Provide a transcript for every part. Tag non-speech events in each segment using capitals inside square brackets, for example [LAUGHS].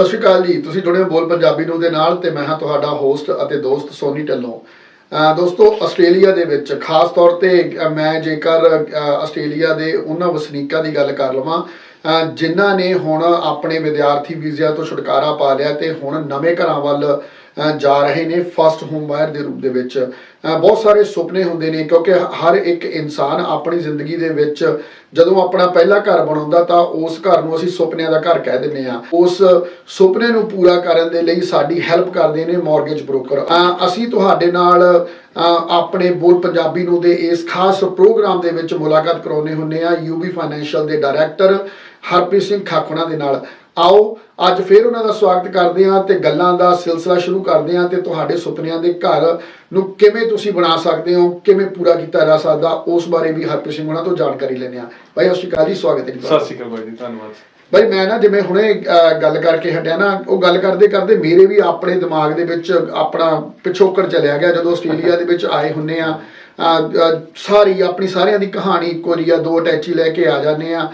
ਸਤਿ ਸ਼੍ਰੀ ਅਕਾਲ ਜੀ। ਤੁਸੀਂ ਜੁੜੇ ਹੋ ਬੋਲ ਪੰਜਾਬੀ ਨੂੰ ਦੇ ਨਾਲ ਤੇ ਮੈਂ ਹਾਂ ਤੁਹਾਡਾ ਹੋਸਟ ਅਤੇ ਦੋਸਤ ਸੋਨੀ ਢੱਲੋਂ। ਅਹ ਦੋਸਤੋ, ਆਸਟ੍ਰੇਲੀਆ ਦੇ ਵਿੱਚ ਖਾਸ ਤੌਰ ਤੇ ਮੈਂ ਜੇਕਰ ਆਸਟ੍ਰੇਲੀਆ ਦੇ ਉਹਨਾਂ ਵਸਨੀਕਾਂ ਦੀ ਗੱਲ ਕਰ ਲਵਾਂ, ਅਹ ਜਿਨ੍ਹਾਂ ਨੇ ਹੁਣ ਆਪਣੇ ਵਿਦਿਆਰਥੀ ਵੀਜ਼ਿਆਂ ਤੋਂ ਛੁਟਕਾਰਾ ਪਾ ਲਿਆ ਤੇ ਹੁਣ ਨਵੇਂ ਘਰਾਂ ਵੱਲ ਜਾ ਰਹੇ ਨੇ ਫਸਟ ਹੋਮ ਬਾਇਰ ਦੇ ਰੂਪ ਦੇ ਵਿੱਚ। ਬਹੁਤ ਸਾਰੇ ਸੁਪਨੇ ਹੁੰਦੇ ਨੇ ਕਿਉਂਕਿ ਹਰ ਇੱਕ ਇਨਸਾਨ ਆਪਣੀ ਜ਼ਿੰਦਗੀ ਦੇ ਵਿੱਚ ਜਦੋਂ ਆਪਣਾ ਪਹਿਲਾ ਘਰ ਬਣਾਉਂਦਾ ਤਾਂ ਉਸ ਘਰ ਨੂੰ ਅਸੀਂ ਸੁਪਨਿਆਂ ਦਾ ਘਰ ਕਹਿ ਦਿੰਦੇ ਆ ਉਸ ਸੁਪਨੇ ਨੂੰ ਪੂਰਾ ਕਰਨ ਦੇ ਲਈ ਸਾਡੀ ਹੈਲਪ ਕਰਦੇ ਨੇ ਮਾਰਗੇਜ ਬ੍ਰੋਕਰ ਅਸੀਂ ਤੁਹਾਡੇ ਨਾਲ ਆਪਣੇ ਬੋਲ ਪੰਜਾਬੀ ਨੂੰ ਦੇ ਇਸ ਖਾਸ ਪ੍ਰੋਗਰਾਮ ਦੇ ਵਿੱਚ ਮੁਲਾਕਾਤ ਕਰਾਉਣੇ ਹੁੰਨੇ ਆ ਯੂਬੀ ਫਾਈਨੈਂਸ਼ੀਅਲ ਦੇ ਡਾਇਰੈਕਟਰ ਹਰਪ੍ਰੀਤ ਸਿੰਘ ਖਾਖੁਣਾ ਦੇ ਨਾਲ। ਆਓ ਅੱਜ ਫੇਰ ਉਹਨਾਂ ਦਾ ਸਵਾਗਤ ਕਰਦੇ ਹਾਂ ਤੇ ਗੱਲਾਂ ਦਾ ਸਿਲਸਿਲਾ ਸ਼ੁਰੂ ਕਰਦੇ ਹਾਂ ਤੇ ਤੁਹਾਡੇ ਸੁਪਨਿਆਂ ਦੇ ਘਰ ਨੂੰ ਕਿਵੇਂ ਤੁਸੀਂ ਬਣਾ ਸਕਦੇ ਹੋ ਕਿਵੇਂ ਪੂਰਾ ਕੀਤਾ ਜਾ ਸਕਦਾ ਉਸ ਬਾਰੇ ਵੀ ਹਰਪ੍ਰੀਤ ਸਿੰਘ ਉਹਨਾਂ ਤੋਂ ਜਾਣਕਾਰੀ ਲੈਂਦੇ ਹਾਂ। ਭਾਈ ਸਤਿ ਸ਼੍ਰੀ ਅਕਾਲ ਜੀ ਸਵਾਗਤ ਹੈ ਜੀ। ਸਤਿ ਸ਼੍ਰੀ ਅਕਾਲ ਬਾਈ ਜੀ ਧੰਨਵਾਦ। ਭਾਈ ਮੈਂ ਨਾ ਜਿਵੇਂ ਹੁਣੇ ਗੱਲ ਕਰਕੇ ਹਟਿਆ ਨਾ ਉਹ ਗੱਲ ਕਰਦੇ ਕਰਦੇ ਮੇਰੇ ਵੀ ਆਪਣੇ ਦਿਮਾਗ ਦੇ ਵਿੱਚ ਆਪਣਾ ਪਿਛੋਕੜ ਚਲਿਆ ਗਿਆ ਜਦੋਂ ਆਸਟ੍ਰੇਲੀਆ ਦੇ ਵਿੱਚ ਆਏ ਹੁੰਨੇ ਆ। ਸਾਰੀ ਆਪਣੀ ਸਾਰਿਆਂ ਦੀ ਕਹਾਣੀ ਇੱਕੋ ਜਿਹੀ ਆ ਦੋ ਅਟੈਚੀ ਲੈ ਕੇ ਆ ਜਾਂਦੇ ਆ।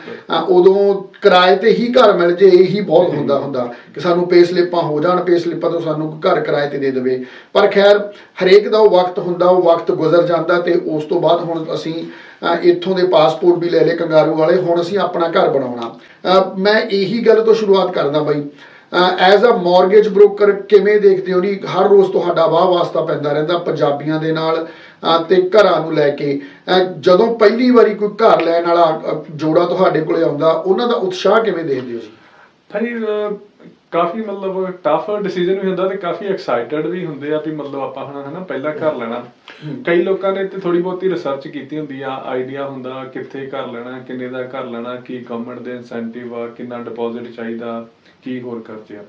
ਉਦੋਂ ਕਿਰਾਏ ਤੇ ਹੀ ਘਰ ਮਿਲ ਜੇ ਇਹੀ ਬਹੁਤ ਹੁੰਦਾ ਹੁੰਦਾ ਕਿ ਸਾਨੂੰ ਪੇ ਸਲਿੱਪਾਂ ਹੋ ਜਾਣ ਪੇ ਸਲਿੱਪਾਂ ਤੋਂ ਸਾਨੂੰ ਘਰ ਕਿਰਾਏ ਤੇ ਦੇ ਦੇਵੇ। ਪਰ ਖੈਰ ਹਰੇਕ ਦਾ ਉਹ ਵਕਤ ਹੁੰਦਾ ਉਹ ਵਕਤ ਗੁਜ਼ਰ ਜਾਂਦਾ ਤੇ ਉਸ ਤੋਂ ਬਾਅਦ ਹੁਣ ਅਸੀਂ ਅਹ, ਇੱਥੋਂ ਦੇ ਪਾਸਪੋਰਟ ਵੀ ਲੈ ਲਏ ਕੰਗਾਰੂ ਵਾਲੇ ਹੁਣ ਅਸੀਂ ਆਪਣਾ ਘਰ ਬਣਾਉਣਾ। ਅਹ, ਮੈਂ ਇਹੀ ਗੱਲ ਤੋਂ ਸ਼ੁਰੂਆਤ ਕਰਦਾ ਬਾਈ। ਐਜ਼ ਅ ਮਾਰਗੇਜ ਬ੍ਰੋਕਰ ਕਿਵੇਂ ਦੇਖਦੇ ਹੋ ਜੀ? ਹਰ ਰੋਜ਼ ਤੁਹਾਡਾ ਵਾਹ ਵਾਸਤਾ ਪੈਂਦਾ ਰਹਿੰਦਾ ਪੰਜਾਬੀਆਂ ਦੇ ਨਾਲ ਅਹ, ਤੇ ਘਰਾਂ ਨੂੰ ਲੈ ਕੇ। ਜਦੋਂ ਪਹਿਲੀ ਵਾਰੀ ਕੋਈ ਘਰ ਲੈਣ ਵਾਲਾ ਜੋੜਾ ਤੁਹਾਡੇ ਕੋਲੇ ਆਉਂਦਾ ਉਹਨਾਂ ਦਾ ਉਤਸ਼ਾਹ ਕਿਵੇਂ ਦੇਖਦੇ ਹੋ ਜੀ? ਭਾਈ ਕਾਫੀ ਮਤਲਬ ਟਫ ਡਿਸੀਜਨ ਵੀ ਹੁੰਦਾ ਤੇ ਕਾਫੀ ਐਕਸਾਈਟਡ ਵੀ ਹੁੰਦੇ ਆ ਵੀ ਮਤਲਬ ਆਪਾਂ ਹੁਣ ਹਨਾ ਪਹਿਲਾ ਘਰ ਲੈਣਾ। ਕਈ ਲੋਕਾਂ ਨੇ ਤੇ ਥੋੜੀ ਬਹੁਤੀ ਰਿਸਰਚ ਕੀਤੀ ਹੁੰਦੀ ਆ ਆਈਡੀਆ ਹੁੰਦਾ ਕਿੱਥੇ ਘਰ ਲੈਣਾ ਕਿੰਨੇ ਦਾ ਘਰ ਲੈਣਾ ਕੀ ਗਵਰਨਮੈਂਟ ਦੇ ਇਨਸੈਂਟਿਵ ਆ ਕਿੰਨਾ ਡਿਪੋਜ਼ਿਟ ਚਾਹੀਦਾ ਕੀ ਹੋਰ ਖਰਚੇ ਆ।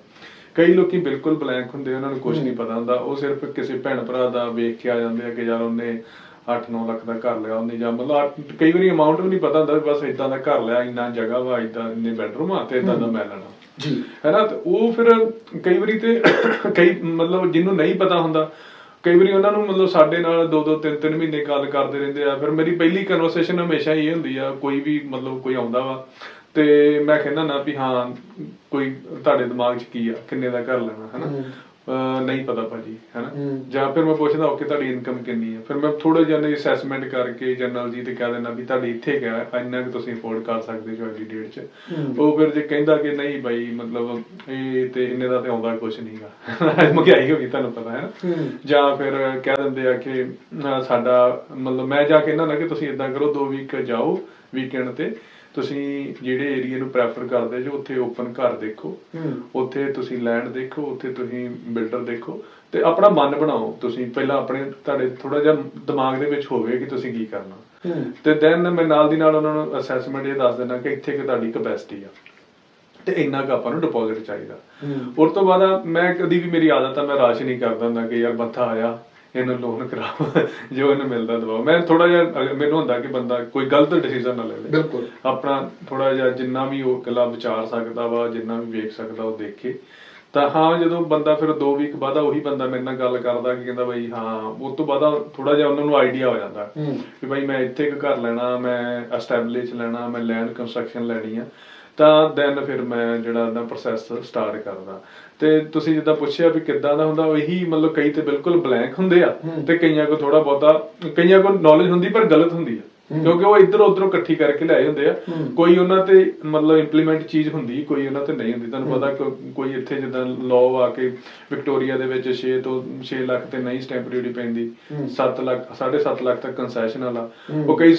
ਕਈ ਲੋਕੀ ਬਿਲਕੁਲ ਬਲੈਂਕ ਹੁੰਦੇ ਉਹਨਾਂ ਨੂੰ ਕੁਝ ਨਹੀਂ ਪਤਾ ਹੁੰਦਾ। ਉਹ ਸਿਰਫ ਕਿਸੇ ਭੈਣ ਭਰਾ ਦਾ ਵੇਖ ਕੇ ਆ ਜਾਂਦੇ ਆ ਕਿ ਯਾਰ ਉਹਨੇ 8-9 ਲੱਖ ਦਾ ਘਰ ਲਿਆ ਉਹਨੇ ਜਾਂ ਮਤਲਬ ਕਈ ਵਾਰੀ ਅਮਾਉਂਟ ਵੀ ਨਹੀਂ ਪਤਾ ਹੁੰਦਾ ਬਸ ਇਦਾਂ ਦਾ ਘਰ ਲਿਆ ਇੰਨਾ ਜਗ੍ਹਾ ਵਾ ਇਦਾਂ ਇੰਨੇ ਬੈਡਰੂਮ ਆ ਤੇ ਇਦਾਂ ਦਾ ਮੈਂ ਲੈਣਾ। ਜੀ। ਹੈਨਾ ਤੇ ਉਹ ਫਿਰ ਕਈ ਵਾਰੀ ਤੇ ਕਈ ਮਤਲਬ ਜਿਹਨੂੰ ਨਹੀਂ ਪਤਾ ਹੁੰਦਾ ਕਈ ਵਾਰੀ ਉਹਨਾਂ ਨੂੰ ਮਤਲਬ ਸਾਡੇ ਨਾਲ ਦੋ ਦੋ ਤਿੰਨ ਤਿੰਨ ਮਹੀਨੇ ਗੱਲ ਕਰਦੇ ਰਹਿੰਦੇ ਆ। ਫਿਰ ਮੇਰੀ ਪਹਿਲੀ ਕਨਵਰਸੇਸ਼ਨ ਹਮੇਸ਼ਾ ਇਹ ਹੁੰਦੀ ਆ ਕੋਈ ਵੀ ਮਤਲਬ ਕੋਈ ਆਉਂਦਾ ਵਾ ਤੇ ਮੈਂ ਕਹਿੰਦਾ ਨਾ ਵੀ ਹਾਂ ਕੋਈ ਤੁਹਾਡੇ ਦਿਮਾਗ 'ਚ ਕੀ ਆ ਕਿੰਨੇ ਦਾ ਘਰ ਲੈਣਾ ਹੈਨਾ? ਨਹੀਂ ਪਤਾ ਭਾਜੀ ਹੈਨਾ। ਜਾਂ ਫਿਰ ਮੈਂ ਪੁੱਛਦਾ ਓਕੇ ਤੁਹਾਡੀ ਇਨਕਮ ਕਿੰਨੀ ਹੈ ਫਿਰ ਮੈਂ ਥੋੜਾ ਜਿਹਾ ਨਾ ਅਸੈਸਮੈਂਟ ਕਰਕੇ ਜਨਰਲ ਜੀ ਤੇ ਕਹਿ ਦੇਣਾ ਵੀ ਤੁਹਾਡੀ ਇੱਥੇ ਹੈ ਇੰਨਾ ਕਿ ਤੁਸੀਂ ਅਫੋਰਡ ਕਰ ਸਕਦੇ ਹੋ ਅੱਜ ਦੀ ਡੇਟ 'ਚ। ਉਹ ਫਿਰ ਜੇ ਕਹਿੰਦਾ ਕਿ ਨਹੀਂ ਬਾਈ ਮਤਲਬ ਇਹ ਤੇ ਇੰਨੇ ਦਾ ਤੇ ਆਉਂਦਾ ਕੁਝ ਨਹੀਂਗਾ [LAUGHS] ਮਹਿੰਗਾਈ ਹੋ ਗਈ ਤੁਹਾਨੂੰ ਪਤਾ ਹੈ ਨਾ। ਜਾਂ ਫਿਰ ਕਹਿ ਦਿੰਦੇ ਆ ਕਿ ਸਾਡਾ ਮਤਲਬ ਮੈਂ ਜਾ ਕੇ ਇਹਨਾਂ ਨਾਲ ਕਿ ਤੁਸੀਂ ਇਦਾਂ ਕਰੋ ਦੋ ਵੀਕ ਜਾਓ ਵੀਕਐਂਡ ਤੇ ਤੁਸੀਂ ਜਿਹੜੇ ਏਰੀਆ ਨੂੰ ਪ੍ਰੈਫਰ ਕਰਦੇ ਜੋ ਉੱਥੇ ਓਪਨ ਘਰ ਦੇਖੋ। ਉੱਥੇ ਤੁਸੀਂ ਲੈਂਡ ਦੇਖੋ ਉੱਥੇ ਤੁਸੀਂ ਬਿਲਡਰ ਦੇਖੋ ਤੇ ਆਪਣਾ ਮਨ ਬਣਾਓ ਤੁਸੀਂ ਪਹਿਲਾਂ ਆਪਣੇ ਤੁਹਾਡੇ ਥੋੜਾ ਜਿਹਾ ਦਿਮਾਗ ਦੇ ਵਿੱਚ ਹੋਵੇ ਕਿ ਤੁਸੀਂ ਕੀ ਕਰਨਾ। ਤੇ ਦੈਨ ਮੈਂ ਨਾਲ ਦੀ ਨਾਲ ਉਹਨਾਂ ਨੂੰ ਅਸੈਸਮੈਂਟ ਇਹ ਦੱਸ ਦਿੰਦਾ ਕਿ ਇੱਥੇ ਕਿ ਤੁਹਾਡੀ ਕਪੈਸਿਟੀ ਆ ਤੇ ਇੰਨਾ ਕੁ ਆਪਾਂ ਨੂੰ ਡਿਪੋਜ਼ਿਟ ਚਾਹੀਦਾ। ਉਸ ਤੋਂ ਬਾਅਦ ਮੈਂ ਕਦੀ ਵੀ ਮੇਰੀ ਆਦਤ ਆ ਮੈਂ ਰਾਸ਼ ਨਹੀਂ ਕਰਦਾ ਹੁੰਦਾ ਕਿ ਯਾਰ ਬੰਦਾ ਆਇਆ ਇਹਨੂੰ ਲੋਨ ਕਰਾਓ ਜੋ ਇਹਨੂੰ ਮਿਲਦਾ ਦਵਾਓ। ਮੈਂ ਥੋੜਾ ਜਿਹਾ ਮੈਨੂੰ ਹੁੰਦਾ ਕਿ ਬੰਦਾ ਕੋਈ ਗਲਤ ਡਿਸੀਜਨ ਨਾ ਲੈ ਲੇ। ਬਿਲਕੁਲ। ਆਪਣਾ ਥੋੜਾ ਜਿਹਾ ਜਿੰਨਾ ਵੀ ਉਹ ਇਕੱਲਾ ਵਿਚਾਰ ਸਕਦਾ ਵਾ ਜਿੰਨਾ ਵੀ ਵੇਖ ਸਕਦਾ ਉਹ ਦੇਖੇ ਤਾਂ ਹਾਂ ਜਦੋਂ ਬੰਦਾ ਫਿਰ 2 ਵੀਕ ਬਾਅਦ ਉਹੀ ਬੰਦਾ ਮੇਰੇ ਨਾਲ ਗੱਲ ਕਰਦਾ ਕਿ ਕਹਿੰਦਾ ਬਈ ਹਾਂ ਉਸ ਤੋਂ ਬਾਅਦ ਥੋੜਾ ਜਿਹਾ ਉਹਨਾਂ ਨੂੰ ਆਈਡੀਆ ਹੋ ਜਾਂਦਾ। ਕਿ ਬਈ ਮੈਂ ਇੱਥੇ ਇੱਕ ਘਰ ਲੈਣਾ ਮੈਂ ਐਸਟੈਬਲਿਸ਼ ਲੈਣਾ ਮੈਂ ਲੈਂਡ ਕੰਸਟਰਕਸ਼ਨ ਲੈਣੀ ਆ। ਤਾਂ ਦੈਨ ਫਿਰ ਮੈਂ ਜਿਹੜਾ ਨਾ ਪ੍ਰੋਸੈਸ ਸਟਾਰਟ ਕਰਦਾ। ਤੇ ਤੁਸੀਂ ਜਿੱਦਾਂ ਪੁੱਛਿਆ ਵੀ ਕਿੱਦਾਂ ਦਾ ਹੁੰਦਾ ਉਹੀ ਮਤਲਬ ਕਈ ਤੇ ਬਿਲਕੁਲ ਬਲੈਂਕ ਹੁੰਦੇ ਆ ਤੇ ਕਈਆਂ ਕੋ ਥੋੜਾ ਬਹੁਤਾ ਕਈਆਂ ਕੋ ਨੌਲੇਜ ਹੁੰਦੀ ਪਰ ਗਲਤ ਹੁੰਦੀ ਆ। ਕਿਉਂਕਿ ਉਹ ਇੱਧਰ ਉੱਧਰੋਂ ਇਕੱਠੀ ਕਰਕੇ ਲਿਆਏ ਹੁੰਦੇ ਆ। ਕੋਈ ਉਹਨਾਂ ਤੇ ਮਤਲਬ ਇੰਪਲੀਮੈਂਟ ਚੀਜ਼ ਹੁੰਦੀ ਕੋਈ ਉਹਨਾਂ ਤੇ ਨਹੀਂ ਹੁੰਦੀ। ਤੁਹਾਨੂੰ ਪਤਾ ਕੋਈ ਇੱਥੇ ਜਿੱਦਾਂ ਲਾਅ ਆ ਕੇ ਵਿਕਟੋਰੀਆ ਦੇ ਵਿੱਚ 6 ਤੋਂ 6 ਲੱਖ ਤੇ ਨਹੀਂ ਸਟੈਂਪ ਡਿਊਟੀ ਪੈਂਦੀ। 7 ਲੱਖ 7.5 ਲੱਖ ਤੱਕ ਕੰਸੈਸ਼ਨ ਵਾਲਾ। ਉਹ ਕਈ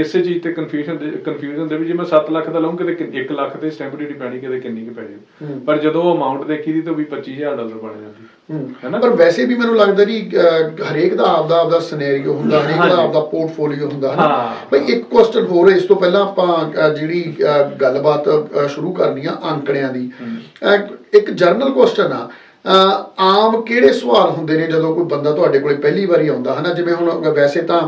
ਇਸੇ ਚੀਜ਼ ਤੇ ਕਨਫਿਊਜ਼ਨ ਕਨਫਿਊਜ਼ਨ ਦੇ ਵੀ ਜੇ ਮੈਂ 7 ਲੱਖ ਦਾ ਲਵਾਂ ਕਿਤੇ 1 ਲੱਖ ਤੇ ਸਟੈਂਪ ਡਿਊਟੀ ਪੈਣੀ ਕਿਤੇ ਕਿੰਨੀ ਕੁ ਪੈ ਜਾਊ। ਪਰ ਜਦੋਂ ਉਹ ਅਮਾਉਂਟ ਦੇਖੀ ਦੀ ਤਾਂ ਵੀ 25000 ਡਾਲਰ ਬਣ ਜਾਂਦੀ। ਹੈਨਾ? ਪਰ ਵੈਸੇ ਵੀ ਮੈਨੂੰ ਲੱਗਦਾ ਜੀ ਹਰੇਕ ਦਾ ਆਪਦਾ ਆਪਦਾ ਸਿਨੈਰੀਓ ਹੁੰਦਾ ਹਰੇਕ ਦਾ। ਆਪਦਾ ਪੋਰਟਫੋਲੀਓ ਹੁੰਦਾ ਹੈ। ਬਈ ਇੱਕ ਕੁਐਸਚਨ ਹੋਰ ਹੈ ਇਸ ਤੋਂ ਪਹਿਲਾਂ ਆਪਾਂ ਜਿਹੜੀ ਗੱਲਬਾਤ ਸ਼ੁਰੂ ਕਰਨੀ ਆ ਅੰਕੜਿਆਂ ਦੀ। ਇੱਕ ਜਰਨਲ ਕੁਐਸਚਨ ਆ। ਆਮ ਕਿਹੜੇ ਸਵਾਲ ਹੁੰਦੇ ਨੇ ਜਦੋਂ ਕੋਈ ਬੰਦਾ ਤੁਹਾਡੇ ਕੋਲੇ ਪਹਿਲੀ ਵਾਰੀ ਆਉਂਦਾ? ਹੈ ਨਾ ਜਿਵੇਂ ਹੁਣ ਵੈਸੇ ਤਾਂ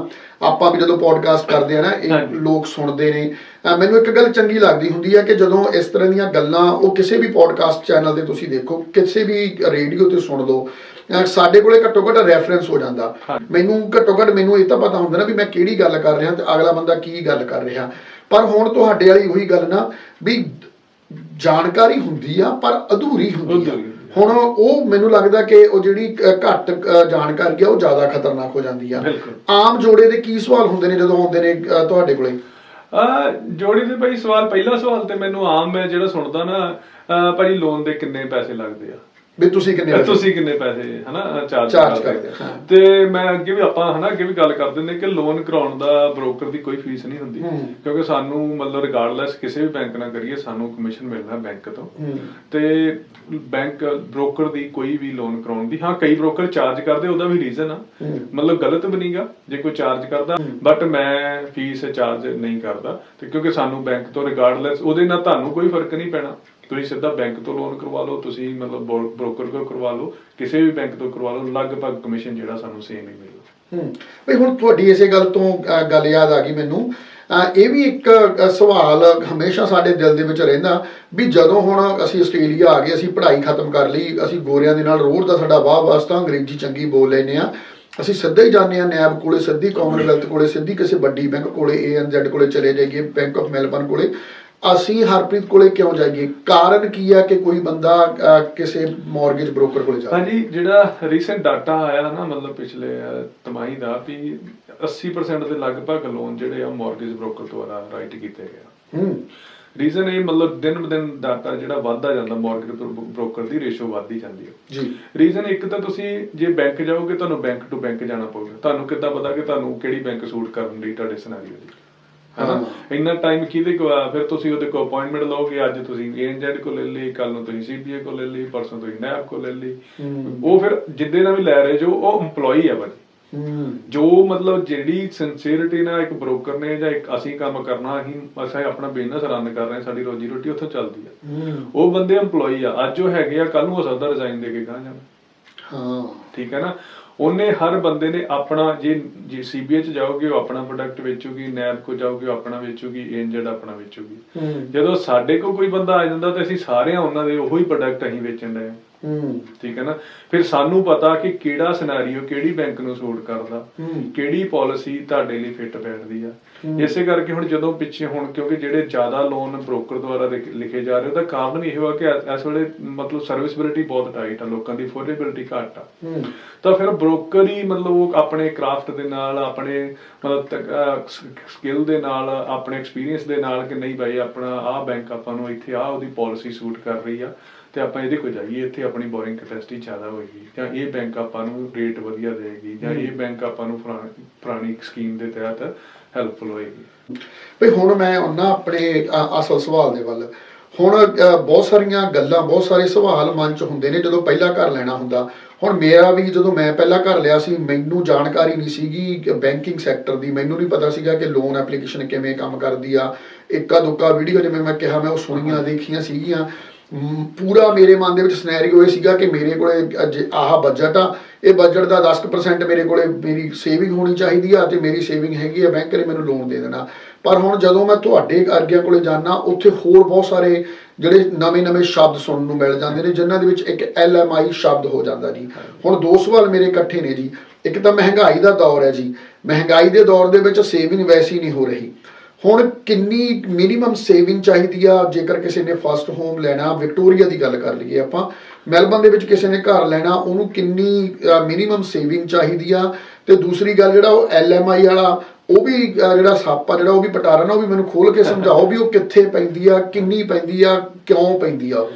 ਆਪਾਂ ਵੀ ਜਦੋਂ ਪੋਡਕਾਸਟ ਕਰਦੇ ਆ ਨਾ ਇਹ। ਲੋਕ ਸੁਣਦੇ ਨੇ। ਮੈਨੂੰ ਇੱਕ ਗੱਲ ਚੰਗੀ ਲੱਗਦੀ ਹੁੰਦੀ ਹੈ ਕਿ ਜਦੋਂ ਇਸ ਤਰ੍ਹਾਂ ਦੀਆਂ ਗੱਲਾਂ ਉਹ ਕਿਸੇ ਵੀ ਪੋਡਕਾਸਟ ਚੈਨਲ ਤੇ ਤੁਸੀਂ ਦੇਖੋ ਕਿਸੇ ਵੀ ਰੇਡੀਓ ਤੇ ਸੁਣ ਲਓ ਸਾਡੇ ਕੋਲੇ ਘੱਟੋ ਘੱਟ ਰੈਫਰੈਂਸ ਹੋ ਜਾਂਦਾ। ਮੈਨੂੰ ਘੱਟੋ ਘੱਟ ਮੈਨੂੰ ਇਹ ਤਾਂ ਪਤਾ ਹੁੰਦਾ ਨਾ ਵੀ ਮੈਂ ਕਿਹੜੀ ਗੱਲ ਕਰ ਰਿਹਾ ਤੇ ਅਗਲਾ ਬੰਦਾ ਕੀ ਗੱਲ ਕਰ ਰਿਹਾ। ਪਰ ਹੁਣ ਤੁਹਾਡੇ ਵਾਲੀ ਉਹੀ ਗੱਲ ਨਾ ਵੀ ਜਾਣਕਾਰੀ ਹੁੰਦੀ ਆ ਪਰ ਅਧੂਰੀ ਹੁੰਦੀ ਆ। ਹੁਣ ਉਹ ਮੈਨੂੰ ਲੱਗਦਾ ਕਿ ਉਹ ਜਿਹੜੀ ਘੱਟ ਅ, ਜਾਣਕਾਰੀ ਆ ਉਹ ਜ਼ਿਆਦਾ ਖਤਰਨਾਕ ਹੋ ਜਾਂਦੀ ਆ। ਆਮ ਜੋੜੇ ਦੇ ਕੀ ਸਵਾਲ ਹੁੰਦੇ ਨੇ ਜਦੋਂ ਆਉਂਦੇ ਨੇ ਤੁਹਾਡੇ ਕੋਲੇ? ਆ ਜੋੜੀ ਦੇ ਭਾਈ ਸਵਾਲ ਪਹਿਲਾ ਸਵਾਲ ਤੇ ਮੈਨੂੰ ਆਮ ਮੈਂ ਜਿਹੜਾ ਸੁਣਦਾ ਨਾ ਭਾਜੀ ਲੋਨ ਦੇ ਕਿੰਨੇ ਪੈਸੇ ਲੱਗਦੇ ਆ? ਵੀ ਤੁਸੀਂ ਕਿੰਨੇ ਵਜੇ- ਤੁਸੀਂ ਕਿੰਨੇ ਪੈਸੇ ਹਨਾ ਚਾਰਜ Charge ਕਰਦੇ ਹੋ। ਤੇ ਮੈਂ ਅੱਗੇ ਵੀ ਆਪਾਂ ਹਨਾ ਅੱਗੇ ਵੀ ਗੱਲ ਕਰ ਦਿੰਦੇ ਕਿ ਲੋਨ ਕਰਾਉਣ ਦਾ ਬ੍ਰੋਕਰ ਦੀ ਕੋਈ ਫੀਸ ਨਹੀਂ ਹੁੰਦੀ ਹੂੰ। ਕਿਉਂਕਿ ਸਾਨੂੰ ਮਤਲਬ ਰਿਗਾਰਡਲੈਸ ਕਿਸੇ ਵੀ ਬੈਂਕ ਨਾਲ ਕਰੀਏ ਸਾਨੂੰ ਕਮਿਸ਼ਨ ਮਿਲਦਾ ਬੈਂਕ ਤੋਂ ਹੂੰ। ਤੇ ਬੈਂਕ ਬ੍ਰੋਕਰ ਦੀ ਕੋਈ ਵੀ ਲੋਨ ਕਰਾਉਣ ਦੀ ਹਾਂ ਕਈ ਬ੍ਰੋਕਰ ਚਾਰਜ ਕਰਦੇ ਉਹਦਾ ਵੀ ਰੀਜ਼ਨ ਆ ਹੂੰ। ਮਤਲਬ ਗਲਤ ਵੀ ਨਹੀਂਗਾ ਜੇ ਕੋਈ ਚਾਰਜ ਕਰਦਾ ਬਟ ਮੈਂ ਫੀਸ ਚਾਰਜ ਨਹੀਂ ਕਰਦਾ ਤੇ ਕਿਉਂਕਿ ਸਾਨੂੰ ਬੈਂਕ ਤੋਂ ਰਿਗਾਰਡਲੈਸ ਉਹਦੇ ਨਾਲ ਤੁਹਾਨੂੰ ਕੋਈ ਫ਼ਰਕ ਨਹੀਂ ਪੈਣਾ ਤੁਸੀਂ ਸਿੱਧਾ ਬੈਂਕ ਤੋਂ ਲੋਨ ਕਰਵਾ ਲਓ, ਤੁਸੀਂ ਮਤਲਬ ਬ੍ਰੋਕਰ ਕੋਲ ਕਰਵਾ ਲਓ, ਕਿਸੇ ਵੀ ਬੈਂਕ ਤੋਂ ਕਰਵਾ ਲਓ, ਲਗਭਗ ਕਮਿਸ਼ਨ ਜਿਹੜਾ ਸਾਨੂੰ ਸੇਮ ਹੀ ਮਿਲਦਾ ਹੂੰ। ਵੀ ਹੁਣ ਤੁਹਾਡੀ ਇਸੇ ਗੱਲ ਤੋਂ ਗੱਲ ਯਾਦ ਆ ਗਈ ਮੈਨੂੰ। ਇਹ ਵੀ ਇੱਕ ਸਵਾਲ ਹਮੇਸ਼ਾ ਸਾਡੇ ਦਿਲ ਦੇ ਵਿੱਚ ਰਹਿੰਦਾ ਵੀ ਜਦੋਂ ਹੁਣ ਅਸੀਂ ਆਸਟ੍ਰੇਲੀਆ ਆ ਗਏ, ਅਸੀਂ ਪੜ੍ਹਾਈ ਖਤਮ ਕਰ ਲਈ, ਅਸੀਂ ਗੋਰਿਆਂ ਦੇ ਨਾਲ ਰੋੜ ਦਾ ਸਾਡਾ ਵਾਹ ਵਾਸਤਾ ਅੰਗਰੇਜ਼ੀ ਚੰਗੀ ਬੋਲ ਲੈਨੇ ਆ ਅਸੀਂ ਸਿੱਧੇ ਹੀ ਜਾਂਦੇ ਆ ਨੈਬ ਕੋਲੇ, ਸਿੱਧੀ ਕਾਮਨਵੈਲਥ ਕੋਲੇ, ਸਿੱਧੀ ਕਿਸੇ ਵੱਡੀ ਬੈਂਕ ਕੋਲੇ ਏਐਨਜ਼ੈਡ ਕੋਲੇ ਚਲੇ ਜਾਈਏ ਬੈਂਕ ਆਫ ਮੈਲਬਨ ਕੋਲੇ। ਅਸੀਂ ਹਰਪ੍ਰੀਤ ਕੋਲੇ ਕਿਉਂ ਜਾਈਏ? ਕਾਰਨ ਕੀ ਆ ਕਿ ਕੋਈ ਬੰਦਾ ਕਿਸੇ ਮਾਰਗੇਜ ਬ੍ਰੋਕਰ ਕੋਲੇ ਜਾਵੇ? ਹਾਂਜੀ ਜਿਹੜਾ ਰੀਸੈਂਟ ਡਾਟਾ ਆਇਆ ਨਾ ਮਤਲਬ ਪਿਛਲੇ ਅਹ, ਤਿਮਾਹੀ ਦਾ ਵੀ 80% ਦੇ ਲਗਭਗ ਲੋਨ ਜਿਹੜੇ ਆ ਮਾਰਗੇਜ ਬ੍ਰੋਕਰ ਦੁਆਰਾ ਰਾਈਟ ਕੀਤੇ ਗਏ ਹੂੰ। ਰੀਜ਼ਨ ਇਹ ਮਤਲਬ ਦਿਨ ਬ ਦਿਨ ਡਾਟਾ ਜਿਹੜਾ ਵੱਧਦਾ ਜਾਂਦਾ ਮਾਰਗੇਜ ਬ੍ਰੋਕਰ ਦੀ ਰੇਸ਼ੋ ਵੱਧਦੀ ਜਾਂਦੀ ਹੈ ਜੀ। ਰੀਜ਼ਨ ਇੱਕ ਤਾਂ ਤੁਸੀਂ ਜੇ ਬੈਂਕ ਜਾਓਗੇ ਤੁਹਾਨੂੰ ਬੈਂਕ ਟੂ ਬੈਂਕ ਜਾਣਾ ਪਊਗਾ। ਤੁਹਾਨੂੰ ਕਿੱਦਾਂ ਪਤਾ ਕਿ ਤੁਹਾਨੂੰ ਕਿਹੜੀ ਬੈਂਕ ਸੂਟ ਕਰਨ ਦੀ ਤੁਹਾਡੇ ਸਿਨੈਰੀਓ ਦੀ? ਹਨਾ? ਇੰਨਾ ਟਾਈਮ ਕਿਹਦੇ ਕੋ ਆ? ਫਿਰ ਤੁਸੀਂ ਉਹਦੇ ਕੋ ਅਪਾਇੰਟਮੈਂਟ ਲਓਗੇ ਅੱਜ ਤੁਸੀਂ ਏਐਨਜ਼ੈਡ ਕੋ ਲੈ ਲਈ ਕੱਲ ਨੂੰ ਤੁਸੀਂ ਸੀਪੀਏ ਕੋ ਲੈ ਲਈ ਪਰਸੋਂ ਤੁਸੀਂ ਨੈਬ ਕੋ ਲੈ ਲਈ। ਉਹ ਫਿਰ ਜਿੱਦੇ ਨਾਲ ਵੀ ਲੈ ਰਹੇ ਜੋ ਉਹ EMPLOYE ਆ ਭਾਜੀ ਹੂੰ। ਜੋ ਮਤਲਬ ਜਿਹੜੀ ਸਿੰਸੀਅਰਿਟੀ ਨਾਲ ਇੱਕ ਬ੍ਰੋਕਰ ਨੇ ਜਾਂ ਇੱਕ ਅਸੀਂ ਕੰਮ ਕਰਨਾ ਅਸੀਂ ਅਸੀਂ ਆਪਣਾ ਬਿਜ਼ਨਸ ਰਨ ਕਰ ਰਹੇ ਸਾਡੀ ਰੋਜੀ ਰੋਟੀ ਉੱਥੋਂ ਚੱਲਦੀ ਆ। ਉਹ ਬੰਦੇ EMPLOYE ਆ। ਅੱਜ ਉਹ ਹੈਗੇ ਆ ਕੱਲ ਨੂੰ ਹੋ ਸਕਦਾ ਰਿਜ਼ਾਈਨ ਦੇ ਕੇ ਗਾਂ ਜਾਣ। ਹਾਂ। ਠੀਕ ਹੈ ਨਾ? ਉਹਨੇ ਹਰ ਬੰਦੇ ਨੇ ਆਪਣਾ ਜੇ ਜੇ ਸੀਬੀਏ ਚ ਜਾਓਗੇ ਉਹ ਆਪਣਾ ਪ੍ਰੋਡਕਟ ਵੇਚੂਗੀ ਨੈਬ ਕੋ ਜਾਓਗੇ ਉਹ ਆਪਣਾ ਵੇਚੂਗੀ ਏਨਜੈਡ ਆਪਣਾ ਵੇਚੂਗੀ। ਜਦੋਂ ਸਾਡੇ ਕੋਲ ਕੋਈ ਬੰਦਾ ਆ ਜਾਂਦਾ ਤਾਂ ਅਸੀਂ ਸਾਰਿਆਂ ਉਹਨਾਂ ਦੇ ਉਹੀ ਪ੍ਰੋਡਕਟ ਅਸੀਂ ਵੇਚਣ ਦੇ ਹੂੰ। ਠੀਕ ਹੈ ਨਾ? ਫਿਰ ਸਾਨੂੰ ਪਤਾ ਕਿ ਕਿਹੜਾ ਸਿਨੈਰੀਓ ਕਿਹੜੀ ਬੈਂਕ ਨੂੰ ਸੂਟ ਕਰਦਾ। ਕਿਹੜੀ ਪਾਲਿਸੀ ਤੁਹਾਡੇ ਲਈ ਫਿੱਟ ਬੈਠਦੀ ਆ। ਇਸੇ ਕਰਕੇ ਹੁਣ ਜਦੋਂ ਪਿੱਛੇ ਹੁਣ ਕਿਉਂਕਿ ਜਿਹੜੇ ਜ਼ਿਆਦਾ ਲੋਨ ਬ੍ਰੋਕਰ ਦੁਆਰਾ ਲਿਖ- ਜਾ ਰਹੇ ਉਹਦਾ ਕਾਰਨ ਇਹ ਹੋਇਆ ਕਿ ਇਸ- ਵੇਲੇ ਮਤਲਬ ਸਰਵਿਸਬਿਲਿਟੀ ਬਹੁਤ ਟਾਈਟ ਆ ਲੋਕਾਂ ਦੀ ਅਫੋਰਡੇਬਿਲਿਟੀ ਘੱਟ ਆ। ਤਾਂ ਫਿਰ ਬ੍ਰੋਕਰ ਹੀ ਮਤਲਬ ਉਹ ਆਪਣੇ ਕਰਾਫਟ ਦੇ ਨਾਲ ਆਪਣੇ ਮਤਲਬ ਸਕਿੱਲ ਦੇ ਨਾਲ ਆਪਣੇ ਐਕਸਪੀਰੀਅੰਸ ਦੇ ਨਾਲ ਕਿ ਨਹੀਂ ਭਾਈ ਆਪਣਾ ਆਹ ਬੈਂਕ ਆਪਾਂ ਨੂੰ ਇੱਥੇ ਆਹ ਉਹਦੀ ਪਾਲਿਸੀ ਸੂਟ ਕਰ ਰਹੀ ਆ। ਤੇ ਆਪਾਂ ਇਹਦੇ ਕੋਲ ਜਾਈਏ ਇੱਥੇ ਆਪਣੀ ਬੋਰਿੰਗ ਕੈਪੈਸਿਟੀ ਜ਼ਿਆਦਾ ਹੋਏਗੀ ਜਾਂ ਇਹ ਬੈਂਕ ਆਪਾਂ ਨੂੰ ਰੇਟ ਵਧੀਆ ਦੇਗੀ ਜਾਂ ਇਹ ਬੈਂਕ ਆਪਾਂ ਨੂੰ ਪੁਰਾਣੀ ਸਕੀਮ ਦੇ ਤਹਿਤ ਹੈਲਪਫੁਲ ਹੋਏਗੀ। ਵੀ ਹੁਣ ਮੈਂ ਉਹਨਾਂ ਆਪਣੇ ਅਸਲ ਸਵਾਲ ਦੇ ਵੱਲ। ਹੁਣ ਬਹੁਤ ਸਾਰੀਆਂ ਗੱਲਾਂ ਬਹੁਤ ਸਾਰੇ ਸਵਾਲ ਮਨ ਚ ਹੁੰਦੇ ਨੇ ਜਦੋਂ ਪਹਿਲਾ ਘਰ ਲੈਣਾ ਹੁੰਦਾ। ਹੁਣ ਮੇਰਾ ਵੀ ਜਦੋਂ ਮੈਂ ਪਹਿਲਾ ਘਰ ਲਿਆ ਸੀ ਮੈਨੂੰ ਜਾਣਕਾਰੀ ਨਹੀਂ ਸੀਗੀ ਬੈਂਕਿੰਗ ਸੈਕਟਰ ਦੀ। ਮੈਨੂੰ ਨਹੀਂ ਪਤਾ ਸੀਗਾ ਕਿ ਲੋਨ ਐਪਲੀਕੇਸ਼ਨ ਕਿਵੇਂ ਕੰਮ ਕਰਦੀ ਆ। ਇੱਕਾ ਦੁੱਕਾ ਵੀਡੀਓ ਜਿਵੇਂ ਮੈਂ ਕਿਹਾ ਮੈਂ ਉਹ ਸੁਣੀਆਂ ਦੇਖੀਆਂ ਸੀਗੀਆਂ। ਪੂਰਾ ਮੇਰੇ ਮਨ ਦੇ ਵਿੱਚ ਸਿਨੈਰੀਓ ਇਹ ਸੀਗਾ ਕਿ ਮੇਰੇ ਕੋਲੇ ਅੱਜ ਆਹ ਬਜਟ ਆ। ਇਹ ਬਜਟ ਦਾ 10% ਮੇਰੇ ਕੋਲੇ ਮੇਰੀ ਸੇਵਿੰਗ ਹੋਣੀ ਚਾਹੀਦੀ ਆ ਤੇ ਮੇਰੀ ਸੇਵਿੰਗ ਹੈਗੀ ਆ, ਬੈਂਕ ਨੇ ਮੈਨੂੰ ਲੋਨ ਦੇ ਦੇਣਾ। ਪਰ ਹੁਣ ਜਦੋਂ ਮੈਂ ਤੁਹਾਡੇ ਅਰਗਿਆਂ ਕੋਲੇ ਜਾਣਾ ਉੱਥੇ ਹੋਰ ਬਹੁਤ ਸਾਰੇ ਜਿਹੜੇ ਨਵੇਂ-ਨਵੇਂ ਸ਼ਬਦ ਸੁਣਨ ਨੂੰ ਮਿਲ ਜਾਂਦੇ ਨੇ, ਜਿਨ੍ਹਾਂ ਦੇ ਵਿੱਚ ਇੱਕ ਐਲਐਮਆਈ ਸ਼ਬਦ ਹੋ ਜਾਂਦਾ ਜੀ। ਹੁਣ ਦੋ ਸਵਾਲ ਮੇਰੇ ਇਕੱਠੇ ਨੇ ਜੀ। ਇੱਕ ਤਾਂ ਮਹਿੰਗਾਈ ਦਾ ਦੌਰ ਹੈ ਜੀ। ਮਹਿੰਗਾਈ ਦੇ ਦੌਰ ਦੇ ਵਿੱਚ ਸੇਵਿੰਗ ਵੈਸੀ ਨਹੀਂ ਹੋ ਰਹੀ। ਹੁਣ ਕਿੰਨੀ ਮਿਨੀਮਮ ਸੇਵਿੰਗ ਚਾਹੀਦੀ ਆ? ਜੇਕਰ ਕਿਸੇ ਨੇ ਫਸਟ ਹੋਮ ਲੈਣਾ ਵਿਕਟੋਰੀਆ ਦੀ ਗੱਲ ਕਰ ਲਈਏ ਆਪਾਂ ਮੈਲਬਨ ਦੇ ਵਿੱਚ ਕਿਸੇ ਨੇ ਘਰ ਲੈਣਾ, ਉਹਨੂੰ ਕਿੰਨੀ ਮਿਨੀਮਮ ਸੇਵਿੰਗ ਚਾਹੀਦੀ ਆ? ਤੇ ਦੂਸਰੀ ਗੱਲ ਜਿਹੜਾ ਉਹ ਐਲਐਮਆਈ ਵਾਲਾ, ਉਹ ਵੀ ਜਿਹੜਾ ਸੱਪ ਆ, ਜਿਹੜਾ ਉਹ ਵੀ ਪਟਾਰਾ ਨਾ, ਉਹ ਵੀ ਮੈਨੂੰ ਖੋਲ ਕੇ ਸਮਝਾਓ ਵੀ ਉਹ ਕਿੱਥੇ ਪੈਂਦੀ ਆ, ਕਿੰਨੀ ਪੈਂਦੀ ਆ, ਕਿਉਂ ਪੈਂਦੀ ਆ ਉਹ?